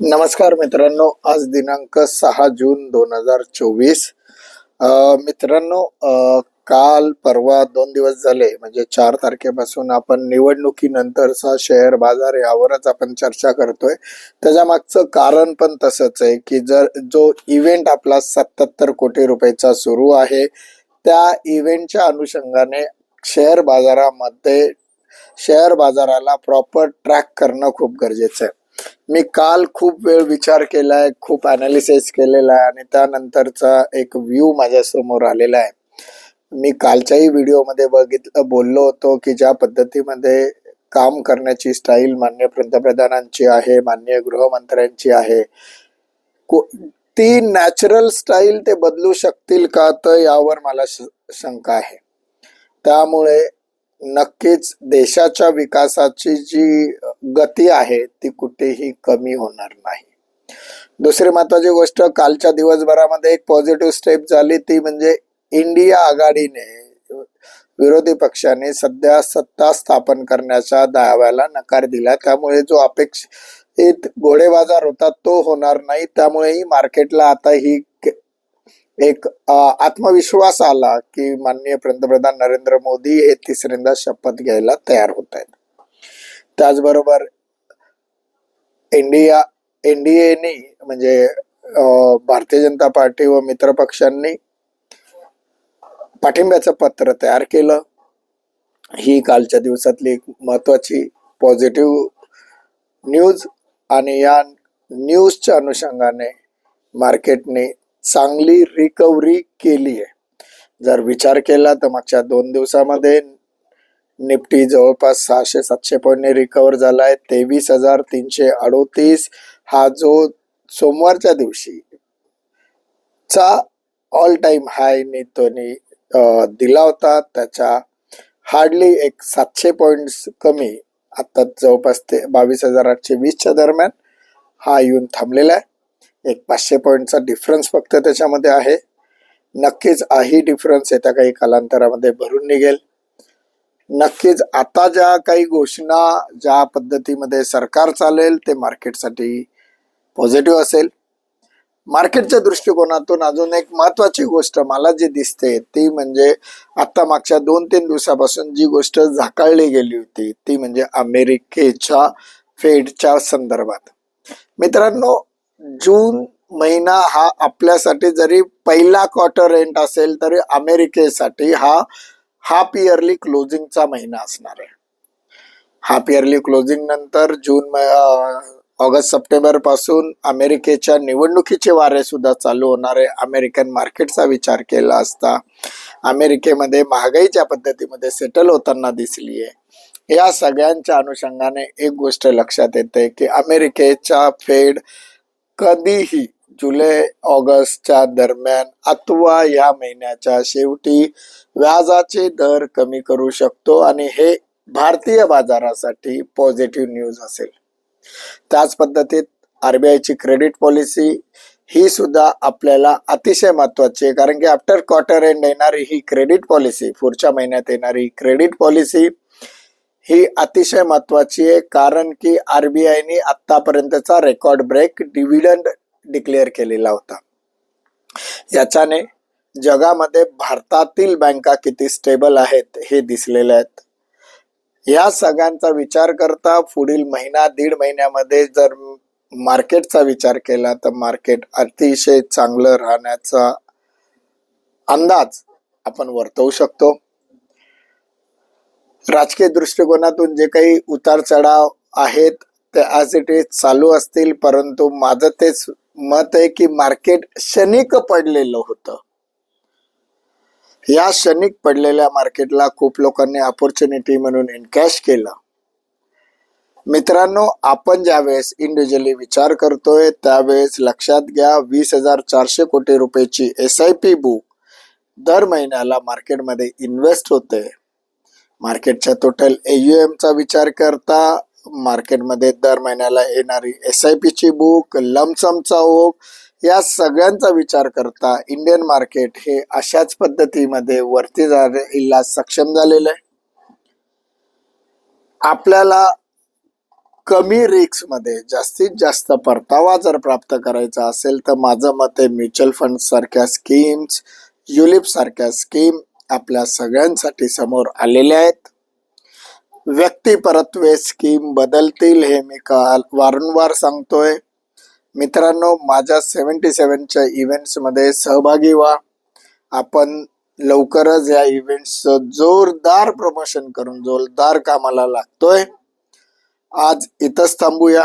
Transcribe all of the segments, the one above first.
नमस्कार मित्रांनो आज दिनांक सहा जून दोन हजार चोवीस. मित्रांनो काल परवा दोन दिवस झाले म्हणजे चार तारखेपासून आपण निवडणुकीनंतरचा शेअर बाजार यावरच आपण चर्चा करतोय. त्याच्या मागचं कारण पण तसंच आहे की जर जो इव्हेंट आपला सत्याहत्तर कोटी रुपयाचा सुरू आहे त्या इव्हेंटच्या अनुषंगाने शेअर बाजारामध्ये शेअर बाजाराला प्रॉपर ट्रॅक करणं खूप गरजेचं आहे. मी काल खूप वेळ विचार केलाय खूप अनालिसिस केलेला आहे आणि त्यानंतरचा एक व्ह्यू माझ्यासमोर आलेला आहे. मी कालच्याही व्हिडिओमध्ये बघितलं बोललो होतो की ज्या पद्धतीमध्ये काम करण्याची स्टाईल मान्य पंतप्रधानांची आहे मान्य गृहमंत्र्यांची आहे ती नॅचरल स्टाईल ते बदलू शकतील का तर यावर मला श- शंका आहे. त्यामुळे नक्कीच देशाच्या विकासाची जी गती आहे ती कुठेही कमी होणार नाही. दुसरी महत्वाची गोष्ट कालच्या दिवसभरामध्ये एक पॉझिटिव्ह स्टेप झाली ती म्हणजे इंडिया आघाडीने विरोधी पक्षाने सध्या सत्ता स्थापन करण्याच्या दाव्याला नकार दिला. त्यामुळे जो अपेक्षित घोडेबाजार होता तो होणार नाही. त्यामुळेही मार्केटला आता ही एक आत्मविश्वास आला की माननीय पंतप्रधान नरेंद्र मोदी हे तिसऱ्यांदा शपथ घ्यायला तयार होत आहेत. त्याचबरोबर इंडिया एनडीएनी म्हणजे भारतीय जनता पार्टी व मित्र पक्षांनी पाठिंब्याचं पत्र तयार केलं. ही कालच्या दिवसातली एक महत्वाची पॉझिटिव्ह न्यूज आणि या न्यूजच्या अनुषंगाने मार्केटने चांगली रिकव्हरी केली आहे जर विचार केला तर मागच्या दोन दिवसामध्ये निफ्टी जवळपास सहाशे सातशे पॉईंटने रिकवर झाला आहे तेवीस हजार तीनशे अडोतीस हा जो सोमवारच्या दिवशी चा ऑल टाइम हाय नेतोनी दिला होता. त्याच्या हार्डली एक सातशे पॉईंट्स कमी आता जवळपास ते बावीस हजार आठशे वीसच्या दरम्यान हा येऊन थांबलेला आहे. एक पाचशे पॉईंटचा डिफरन्स फक्त त्याच्यामध्ये आहे. नक्कीच हाही डिफरन्स येत्या काही कालांतरामध्ये भरून निघेल. नक्कीच आता ज्या काही घोषणा ज्या पद्धतीमध्ये सरकार चालेल ते मार्केटसाठी पॉझिटिव्ह असेल. मार्केटच्या दृष्टिकोनातून अजून एक महत्वाची गोष्ट मला जी दिसते ती म्हणजे आता मागच्या दोन तीन दिवसापासून जी गोष्ट झाकाळली गेली होती ती म्हणजे अमेरिकेच्या फेडच्या संदर्भात. मित्रांनो जून महिना हा आपल्यासाठी जरी पहिला क्वार्टर एंड असेल तरी अमेरिकेसाठी हा हाफ इयरली क्लोजिंगचा महिना असणार आहे. हाफ इयरली क्लोजिंग नंतर जून ऑगस्ट सप्टेंबरपासून अमेरिकेच्या निवडणुकीचे वारे सुद्धा चालू होणार आहे. अमेरिकन मार्केटचा विचार केला असता अमेरिकेमध्ये महागाई ज्या पद्धतीमध्ये सेटल होताना दिसली आहे या सगळ्यांच्या अनुषंगाने एक गोष्ट लक्षात येते की अमेरिकेच्या फेड कधीही जुलै ऑगस्टच्या दरम्यान अथवा या महिन्याच्या शेवटी व्याजाचे दर कमी करू शकतो आणि हे भारतीय बाजारासाठी पॉझिटिव्ह न्यूज असेल. त्याच पद्धतीत आरबीआयची क्रेडिट पॉलिसी ही सुद्धा आपल्याला अतिशय महत्वाची आहे. कारण की आफ्टर क्वार्टर एंड येणारी ही क्रेडिट पॉलिसी पुढच्या महिन्यात येणारी क्रेडिट पॉलिसी ही अतिशय महत्वाची आहे. कारण की आरबीआयने आतापर्यंतचा रेकॉर्ड ब्रेक डिव्हिडंड डिक्लेअर केलेला होता. याच्याने जगामध्ये भारतातील बँका किती स्टेबल आहेत हे दिसलेले आहेत. या सगळ्यांचा विचार करता पुढील महिना दीड महिन्यामध्ये जर मार्केटचा विचार केला तर मार्केट अतिशय चांगलं राहण्याचा अंदाज आपण वर्तवू शकतो. राजकीय दृष्टिकोनातून जे काही उतार चढाव आहेत ते ॲज इट इज चालू असतील परंतु माझं तेच मत आहे की मार्केट क्षणिक पडलेलं होतं. या क्षणिक पडलेल्या मार्केटला खूप लोकांनी अपॉर्च्युनिटी म्हणून इनकॅश केलं. मित्रांनो आपण ज्यावेळेस इंडिव्हिज्युअली विचार करतोय त्यावेळेस लक्षात घ्या वीस हजार चारशे कोटी रुपयाची एस आय पी बुक दर महिन्याला मार्केटमध्ये इन्व्हेस्ट होते. मार्केटच्या टोटल एम चा विचार करता मार्केटमध्ये दर महिन्याला येणारी एस आय पीची बुक लमसमचा ओघ या सगळ्यांचा विचार करता इंडियन मार्केट हे अशाच पद्धतीमध्ये वरती जायला सक्षम झालेलं आहे. आपल्याला कमी रिक्समध्ये जास्तीत जास्त परतावा जर प्राप्त करायचा असेल तर माझं मत आहे म्युच्युअल फंड सारख्या स्कीम्स युलिप सारख्या स्कीम आपल्या सगळ्यांसाठी समोर आलेल्या आहेत. व्यक्तिपरत्वे स्कीम बदलतील हे मी काल वारंवार सांगतोय. मित्रांनो माझ्या सेवन्टी सेवनच्या इव्हेंट्समध्ये सहभागी व्हा. आपण लवकरच या इव्हेंट्सचं जोरदार प्रमोशन करून जोरदार कामाला लागतोय. आज इथंच थांबूया.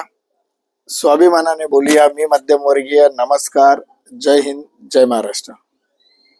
स्वाभिमानाने बोलूया. मी मध्यमवर्गीय. नमस्कार. जय हिंद. जय महाराष्ट्र.